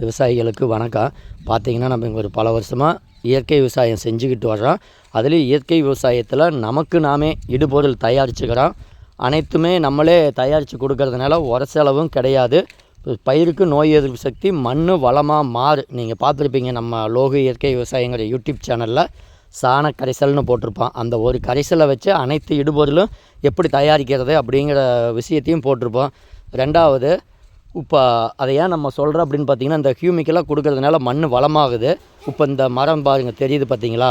விவசாயிகளுக்கு வணக்கம். பார்த்தீங்கன்னா நம்ம இங்கே ஒரு பல வருஷமாக இயற்கை விவசாயம் செஞ்சுக்கிட்டு வர்றோம். அதுலேயும் இயற்கை விவசாயத்தில் நமக்கு நாமே இடுபொருள் தயாரிச்சுக்கிறோம். அனைத்துமே நம்மளே தயாரித்து கொடுக்கறதுனால உர செலவும் கிடையாது. பயிருக்கு நோய் எதிர்ப்பு சக்தி மண் வளமாக மாறு. நீங்கள் பார்த்துருப்பீங்க நம்ம லோகு இயற்கை விவசாயங்கிற யூடியூப் சேனலில் சாண கரைசல்னு போட்டிருப்பான். அந்த ஒரு கரைசலை வச்சு அனைத்து இடுபொருளும் எப்படி தயாரிக்கிறது அப்படிங்கிற விஷயத்தையும் போட்டிருப்போம். ரெண்டாவது இப்போ அதை ஏன் நம்ம சொல்கிறோம் அப்படின்னு பார்த்தீங்கன்னா இந்த ஹியூமிக்கெல்லாம் கொடுக்கறதுனால மண் வளமாகுது. இப்போ இந்த மரம் பாருங்கள் தெரியுது பார்த்தீங்களா?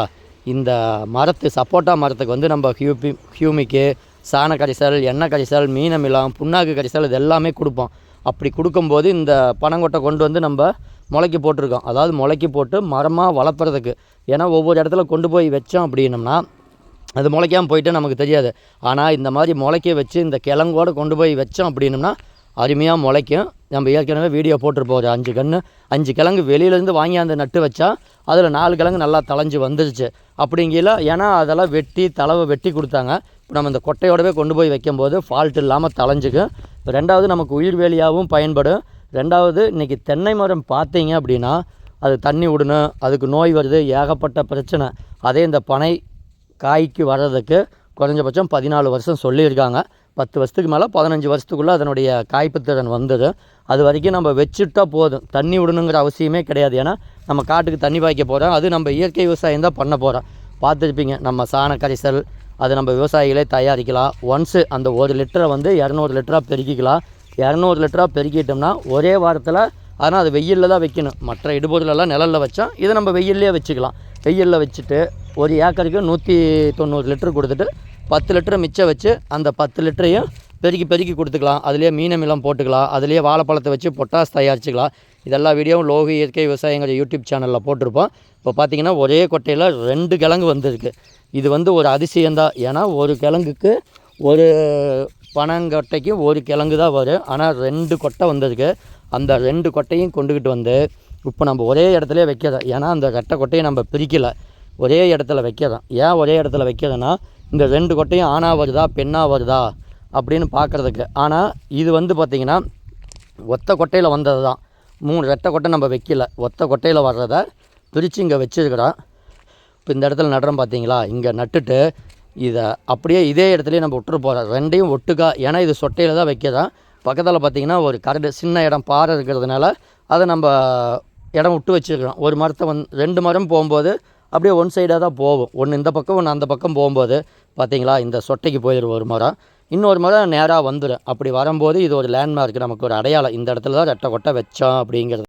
இந்த மரத்து சப்போட்டா மரத்துக்கு வந்து நம்ம ஹியூபி ஹியூமிக்கு சாண கரிசல் எண்ணெய் கரிசல் மீனமிலம் புண்ணாக்கு கரிசல் இது எல்லாமே கொடுப்போம். அப்படி கொடுக்கும்போது இந்த பனங்கொட்டை கொண்டு வந்து நம்ம முளைக்கி போட்டிருக்கோம். அதாவது முளைக்கி போட்டு மரமாக வளர்ப்புறதுக்கு ஏன்னா ஒவ்வொரு இடத்துல கொண்டு போய் வச்சோம் அப்படின்னம்னா அது முளைக்காமல் போயிட்டு நமக்கு தெரியாது. ஆனால் இந்த மாதிரி முளைக்க வச்சு இந்த கிழங்கோடு கொண்டு போய் வச்சோம் அப்படின்னம்னா அருமையாக முளைக்கும். நம்ம ஏற்கனவே வீடியோ போட்டிருப்போம். ஒரு அஞ்சு கன்று அஞ்சு கிழங்கு வெளியிலேருந்து வாங்கி அந்த நட்டு வச்சா அதில் நாலு கிழங்கு நல்லா தளைஞ்சு வந்துருச்சு. அப்படிங்கில ஏன்னா அதெல்லாம் வெட்டி தளவை வெட்டி கொடுத்தாங்க. இப்போ நம்ம இந்த கொட்டையோடவே கொண்டு போய் வைக்கும்போது ஃபால்ட் இல்லாமல் தளைஞ்சுக்கும் ரெண்டாவது நமக்கு உயிர் வேலியாகவும் பயன்படும். ரெண்டாவது இன்றைக்கி தென்னை மரம் பார்த்தீங்க அப்படின்னா அது தண்ணி விடணும் அதுக்கு நோய் வருது ஏகப்பட்ட பிரச்சனை. அதே இந்த பனை காய்க்கு வர்றதுக்கு குறைஞ்சபட்சம் பதினாலு வருஷம் சொல்லியிருக்காங்க. பத்து வருஷத்துக்கு மேலே பதினஞ்சு வருஷத்துக்குள்ளே அதனுடைய காய்ப்பு திறன் அது வரைக்கும் நம்ம வச்சுட்டா போதும். தண்ணி விடணுங்கிற அவசியமே கிடையாது. ஏன்னா நம்ம காட்டுக்கு தண்ணி பாய்க்க போகிறோம் அது நம்ம இயற்கை விவசாயம் தான் பண்ண போகிறோம் பார்த்துருப்பீங்க நம்ம சாண கரைசல் அது நம்ம விவசாயிகளே தயாரிக்கலாம். ஒன்ஸு அந்த ஒரு லிட்டரை வந்து இரநூறு லிட்டராக பெருக்கிக்கலாம். இரநூறு லிட்டராக பெருக்கிட்டோம்னா ஒரே வாரத்தில் ஆனால் அது வெயிலில் தான் வைக்கணும். மற்ற இடுபொருளெல்லாம் நிழலில் வச்சோம் இதை நம்ம வெயிலே வச்சுக்கலாம். வெயிலில் வச்சுட்டு ஒரு ஏக்கருக்கு நூற்றி தொண்ணூறு லிட்டர் கொடுத்துட்டு பத்து லிட்டரை மிச்சம் வச்சு அந்த பத்து லிட்டரையும் பெருக்கி பெருக்கி கொடுத்துக்கலாம். அதுலேயே மீனமிலம் போட்டுக்கலாம். அதுலேயே வாழைப்பழத்தை வச்சு பொட்டாஸ் தயாரிச்சுக்கலாம். இதெல்லாம் வீடியோவும் லோகு இயற்கை விவசாயங்கிற யூடியூப் சேனலில் போட்டிருப்போம். இப்போ பார்த்தீங்கன்னா ஒரே கொட்டையில் ரெண்டு கிழங்கு வந்திருக்கு. இது வந்து ஒரு அதிசயம்தான். ஏன்னா ஒரு கிழங்குக்கு ஒரு பனங்கொட்டைக்கு ஒரு கிழங்கு தான் வரும் ஆனால் ரெண்டு கொட்டை வந்திருக்கு. அந்த ரெண்டு கொட்டையும் கொண்டுக்கிட்டு வந்து இப்போ நம்ம ஒரே இடத்துல வைக்கிறோம். ஏன்னா அந்த ரெட்டை கொட்டையை நம்ம பிரிக்கலை. ஒரே இடத்துல வைக்கிறோம். ஏன் ஒரே இடத்துல வைக்கிறதுனா இந்த ரெண்டு கொட்டையும் ஆணாக வருதா பெண்ணாக வருதா அப்படின்னு பார்க்குறதுக்கு. ஆனால் இது வந்து பார்த்திங்கன்னா ஒத்த கொட்டையில் வந்தது தான் மூணு ரெட்டை கொட்டை நம்ம வைக்கல. ஒத்த கொட்டையில் வர்றதை பிரித்து இங்கே வச்சுருக்கிறோம் இப்போ இந்த இடத்துல நடுறோம் பார்த்தீங்களா இங்கே நட்டுட்டு இதை அப்படியே இதே இடத்துலையே நம்ம விட்டுரு போகிறோம் ரெண்டையும் ஒட்டுக்கா ஏன்னா இது சொட்டையில் தான் வைக்கிறோம் பக்கத்தில் பார்த்தீங்கன்னா ஒரு கரடு சின்ன இடம் பாறை இருக்கிறதுனால அதை நம்ம இடம் விட்டு வச்சுருக்கிறோம். ஒரு மரத்தை வந்து ரெண்டு மரம் போகும்போது அப்படியே ஒன் சைடாக தான் போகும். ஒன்று இந்த பக்கம் ஒன்று அந்த பக்கம் போகும்போது பார்த்தீங்களா இந்த சொட்டைக்கு போயிடும் ஒரு மரம். இன்னொரு மரம் நேராக வந்துடும் அப்படி வரும்போது இது ஒரு லேண்ட்மார்க் நமக்கு ஒரு அடையாளம். இந்த இடத்துல தான் ரெட்டை கொட்டை வச்சோம் அப்படிங்கிறது.